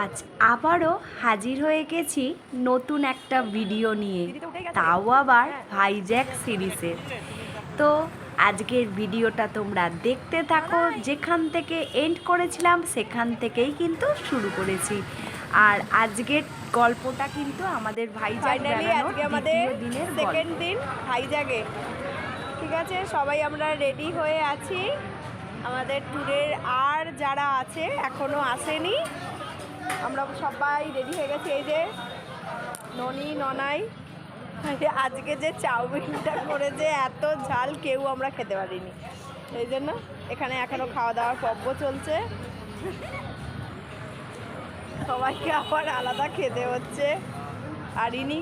আজ আবারও হাজির হয়ে গেছি নতুন একটা ভিডিও নিয়ে। তাও আবার ভাইজ্যাক সিরিজের তো আজকের ভিডিওটা তোমরা দেখতে থাকো। যেখান থেকে এন্ড করেছিলাম সেখান থেকেই কিন্তু শুরু করেছি। আর আজকের গল্পটা কিন্তু আমাদের ফাইনালি আজকে আমাদের দিনের সেকেন্ড দিন হাইজাগে ঠিক আছে? সবাই আমরা রেডি হয়ে আছি। আমাদের ট্যুরের আর যারা আছে এখনও আসেনি আমরা সবাই রেডি হয়ে গেছি। এই যে ননি, ননাই আজকে যে চাউমিনটা করে যে এত ঝাল কেউ আমরা খেতে পারিনি। এই জন্য এখানে এখনও খাওয়া দাওয়ার পর্ব চলছে। সবাইকে আবার আলাদা খেতে হচ্ছে। আর ইনি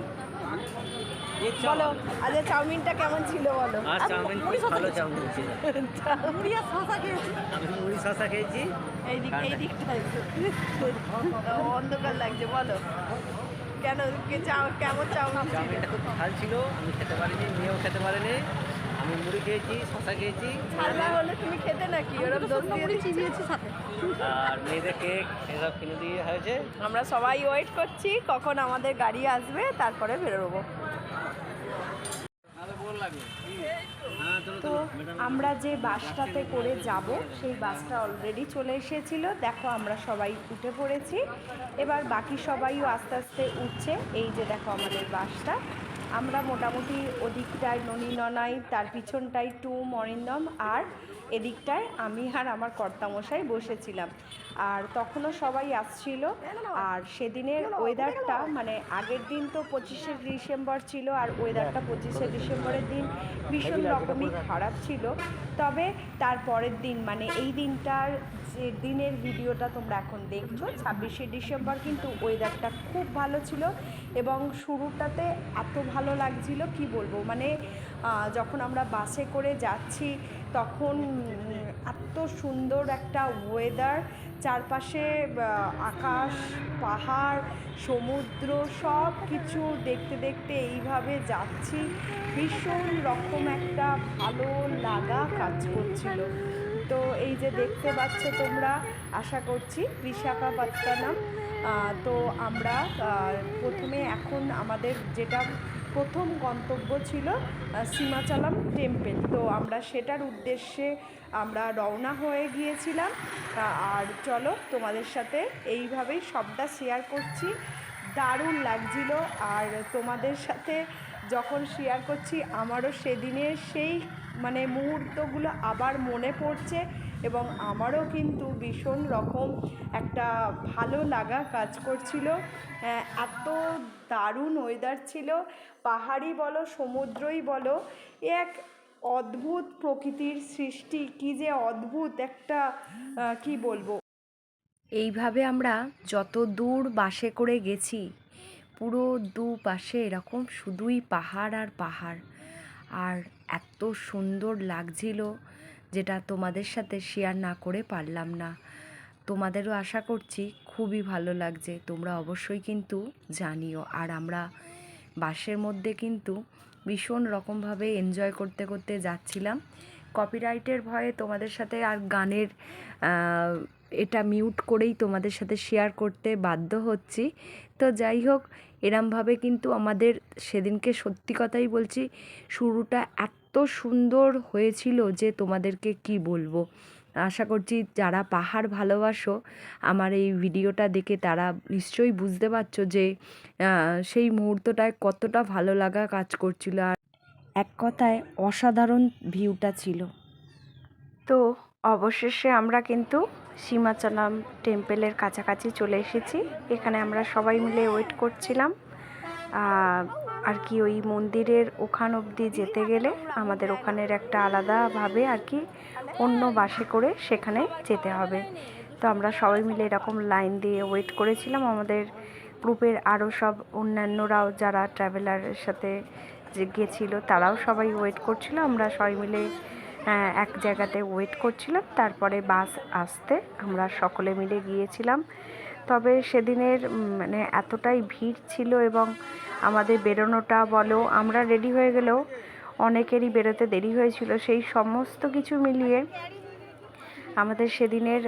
বলো আজ চাউমিনটা কেমন ছিল বলো? আর চাউমিন ভালো চাউমিন ছিল। আমি মুড়ি শসা খেয়েছি। এই দিক এই দিকটায় অন্ধকার লাগছে বলো। কেন? কেমন চাউমিন চাউমিনটা খুব ভালো ছিল। আমি খেতে পারিনি মেয়েও খেতে পারেনি। আমি মুড়ি খেয়েছি শসা খেয়েছি। হলে তুমি খেতে নাকি? ওরকম দোষ দিয়ে চিনিয়েছি সাথে। আর মেয়েদের কেক এসব কিনে দিয়ে হয়েছে। আমরা সবাই ওয়েট করছি কখন আমাদের গাড়ি আসবে তারপরে বেরোবো। তো আমরা যে বাসটাতে করে যাব সেই বাসটা অলরেডি চলে এসেছিল। দেখো আমরা সবাই উঠে পড়েছি। এবার বাকি সবাইও আস্তে আস্তে উঠছে। এই যে দেখো আমাদের বাসটা। আমরা মোটামুটি ওদিকটায় ননী ননাই তার পিছনটায় টু মরিন্দম আর এদিকটায় আমি আর আমার কর্তামশাই বসেছিলাম। আর তখনও সবাই আসছিল। আর সেদিনের ওয়েদারটা মানে আগের দিন তো পঁচিশে ডিসেম্বর ছিল আর ওয়েদারটা পঁচিশে ডিসেম্বরের দিন ভীষণ রকমই খারাপ ছিল। তবে তার পরের দিন মানে এই দিনটার যে দিনের ভিডিওটা তোমরা এখন দেখছ ছাব্বিশে ডিসেম্বর কিন্তু ওয়েদারটা খুব ভালো ছিল এবং শুরুটাতে এত ভালো লাগছিল কি বলব? মানে যখন আমরা বাসে করে যাচ্ছি তখন এত সুন্দর একটা ওয়েদার চারপাশে আকাশ, পাহাড়, সমুদ্র সব কিছু দেখতে দেখতে এইভাবে যাচ্ছি। ভীষণ রকম একটা ভালো লাগা কাজ করছিল। তো এই যে দেখতে পাচ্ছ তোমরা, আশা করছি বিশাখাপত্তনম তো আমরা প্রথমে এখন আমাদের যেটা প্রথম গন্তব্য ছিল সীমাচালাম টেম্পেল। তো আমরা সেটার উদ্দেশ্যে আমরা রওনা হয়ে গিয়েছিলাম। আর চলো তোমাদের সাথে এইভাবেই সবটা শেয়ার করছি। দারুণ লাগছিল। আর তোমাদের সাথে যখন শেয়ার করছি, আমারও সেদিনে সেই মানে মুহূর্তগুলো আবার মনে পড়ছে এবং আমারও কিন্তু ভীষণ রকম একটা ভালো লাগা কাজ করছিল। আহ, এত দারুণ ওয়েদার ছিল। পাহাড়ি বলো সমুদ্রই বলো এক অদ্ভুত প্রকৃতির সৃষ্টি কি যে অদ্ভুত একটা কি বলব? এইভাবে আমরা যত দূর বাসে করে গেছি পুরো দুপাশে এরকম শুধুই পাহাড় আর পাহাড়। আর এত সুন্দর লাগছিল যেটা তোমাদের সাথে শেয়ার না করে পারলাম না। তোমাদেরও আশা করছি খুবই ভালো লাগছে, তোমরা অবশ্যই কিন্তু জানিও। আর আমরা বাসের মধ্যে কিন্তু ভীষণ রকমভাবে এনজয় করতে করতে যাচ্ছিলাম। কপিরাইটের ভয়ে তোমাদের সাথে আর গানের এটা মিউট করেই তোমাদের সাথে শেয়ার করতে বাধ্য হচ্ছি। তো যাই হোক, এরমভাবে কিন্তু আমাদের সেদিনকে সত্যি কথাই বলছি, শুরুটা এত সুন্দর হয়েছিল যে তোমাদেরকে কি বলব। আশা করছি যারা পাহাড় ভালোবাসো, আমার এই ভিডিওটা দেখে তারা নিশ্চয়ই বুঝতে পারছ যে সেই মুহূর্তটায় কতটা ভালো লাগা কাজ করছিল। আর এক কথায় অসাধারণ ভিউটা ছিল। তো অবশেষে আমরা কিন্তু সীমাচলাম টেম্পেলের কাছাকাছি চলে এসেছি। এখানে আমরা সবাই মিলে ওয়েট করছিলাম। আর কি ওই মন্দিরের ওখান অবধি যেতে গেলে আমাদের ওখানের একটা আলাদাভাবে আর কি অন্য বাসে করে সেখানে যেতে হবে। তো আমরা সবাই মিলে এরকম লাইন দিয়ে ওয়েট করেছিলাম। আমাদের গ্রুপের আরও সব অন্যান্যরাও যারা ট্রাভেলারের সাথে যে গেছিল তারাও সবাই ওয়েট করছিল। আমরা সবাই মিলে আহ, এক জায়গাতে ওয়েট করছিলাম। তারপরে বাস আসতে আমরা সকলে মিলে গিয়েছিলাম। তবে সেদিনের মানে এতটাই ভিড় ছিল এবং আমাদের বেরোনোটা বলো, আমরা রেডি হয়ে গেলেও অনেকেরই বেরোতে দেরি হয়েছিল। সেই সমস্ত কিছু মিলিয়ে আমাদের সেদিনের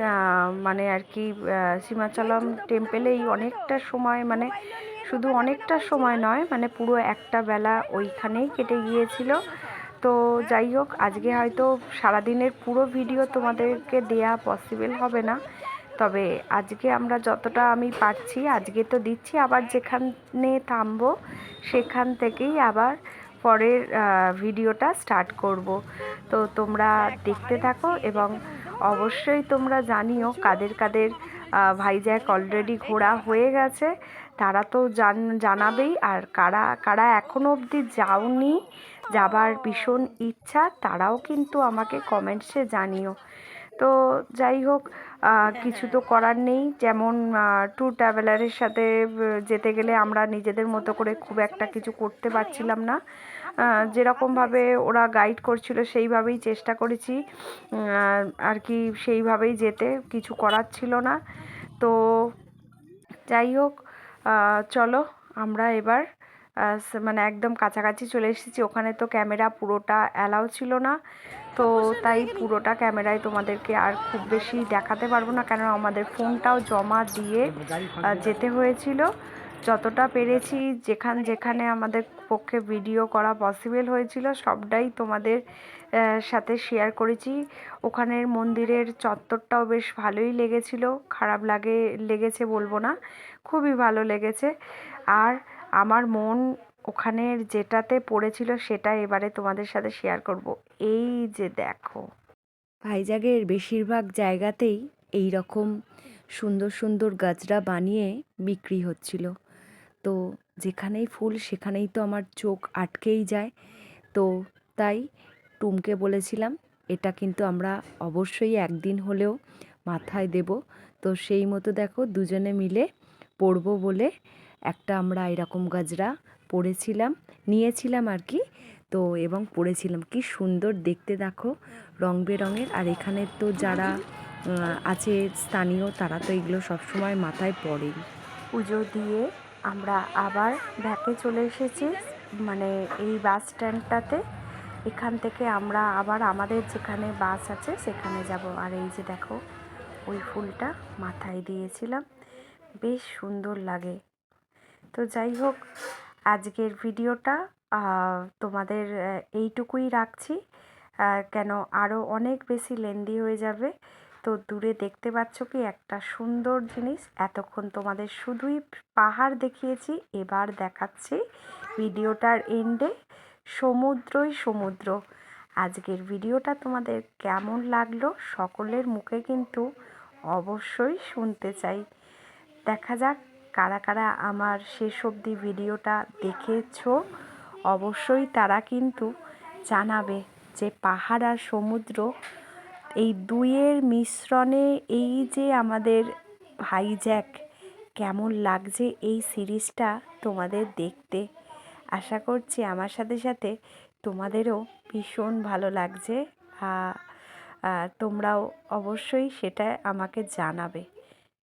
মানে আর কি সীমাচলম টেম্পেলেই অনেকটা সময় মানে শুধু অনেকটা সময় নয় মানে পুরো একটা বেলা ওইখানেই কেটে গিয়েছিল। তো যাই হোক, আজকে হয়তো সারাদিনের পুরো ভিডিও তোমাদেরকে দেয়া পসিবল হবে না। তবে আজকে আমরা যতটা আমি পারছি, আজকে তো দিচ্ছি, আবার যেখানে থামবো সেখান থেকেই আবার পরের ভিডিওটা স্টার্ট করব। তো তোমরা দেখতে থাকো এবং অবশ্যই তোমরা জানিও কাদের কাদের ভাইজ্যাক অলরেডি ঘোরা হয়ে গেছে। তারা তো জান, জানাবেই আর কারা কারা এখনও অবধি যাওনি, যাবার ভীষণ ইচ্ছা, তারাও কিন্তু আমাকে কমেন্টসে জানিও। তো যাই হোক কিছু তো করার নেই। যেমন ট্যুর ট্রাভেলারের সাথে যেতে গেলে আমরা নিজেদের মতো করে খুব একটা কিছু করতে পারছিলাম না। যেরকমভাবে ওরা গাইড করছিল, সেইভাবেই চেষ্টা করেছি। আর কি সেইভাবেই যেতে, কিছু করার ছিল না। তো যাই হোক চলো, আমরা এবার মানে একদম কাছাকাছি চলে এসেছি। ওখানে তো ক্যামেরা পুরোটা অ্যালাউ ছিল না। তো তাই পুরোটা ক্যামেরায় তোমাদেরকে আর খুব বেশি দেখাতে পারব না। কেন আমাদের ফোনটাও জমা দিয়ে যেতে হয়েছিল। যতটা পেরেছি যেখান যেখানে আমাদের পক্ষে ভিডিও করা পসিবল হয়েছিল সবটাই তোমাদের সাথে শেয়ার করেছি। ওখানের মন্দিরের চত্বরটাও বেশ ভালোই লেগেছিল। খারাপ লাগে লেগেছে বলব না। খুবই ভালো লেগেছে। আর আমার মন ওখানের যেটাতে পড়েছিল সেটা এবারে তোমাদের সাথে শেয়ার করব। এই যে দেখো। ভাইজাগের বেশিরভাগ জায়গাতেই এই রকম সুন্দর সুন্দর গাজরা বানিয়ে বিক্রি হচ্ছিল। তো যেখানেই ফুল সেখানেই তো আমার চোখ আটকেই যায়। তো তাই টুমকে বলেছিলাম, এটা কিন্তু আমরা অবশ্যই একদিন হলেও মাথায় দেব। তো সেই মতো দেখো দুজনে মিলে পরবো বলে একটা আমরা এরকম গাজরা পরেছিলাম নিয়েছিলাম আর কি। তো এবং পড়েছিলাম। কি সুন্দর দেখতে দেখো রং বেরঙের। আর এখানে তো যারা আছে স্থানীয়, তারা তো এগুলো সবসময় মাথায় পরেই পুজো দিয়ে আমরা আবার ব্যাকে চলে এসেছি। মানে এই বাস স্ট্যান্ডটাতে এখান থেকে আমরা আবার আমাদের যেখানে বাস আছে, সেখানে যাব। আর এই যে দেখো, ওই ফুলটা মাথায় দিয়েছিলাম। বেশ সুন্দর লাগে। তো যাই হোক, আজকের ভিডিওটা তোমাদের এইটুকুই রাখছি। কেন আরও অনেক বেশি লেন্দি হয়ে যাবে। তো দূরে দেখতে পাচ্ছ কি, একটা সুন্দর জিনিস। এতক্ষণ তোমাদের শুধুই পাহাড় দেখিয়েছি, এবার দেখাচ্ছি ভিডিওটার এন্ডে সমুদ্রই সমুদ্র। আজকের ভিডিওটা তোমাদের কেমন লাগল, সকলের মুখে কিন্তু অবশ্যই শুনতে চাই। দেখা যাক কারা কারা আমার শেষ অবধি ভিডিওটা দেখেছ, অবশ্যই তারা কিন্তু জানাবে যে পাহাড় আর সমুদ্র, এই দুইয়ের মিশ্রণে এই যে আমাদের ভাইজ্যাক কেমন লাগছে এই সিরিজটা তোমাদের দেখতে। আশা করছি আমার সাথে সাথে তোমাদেরও ভীষণ ভালো লাগছে। তোমরাও অবশ্যই সেটা আমাকে জানাবে।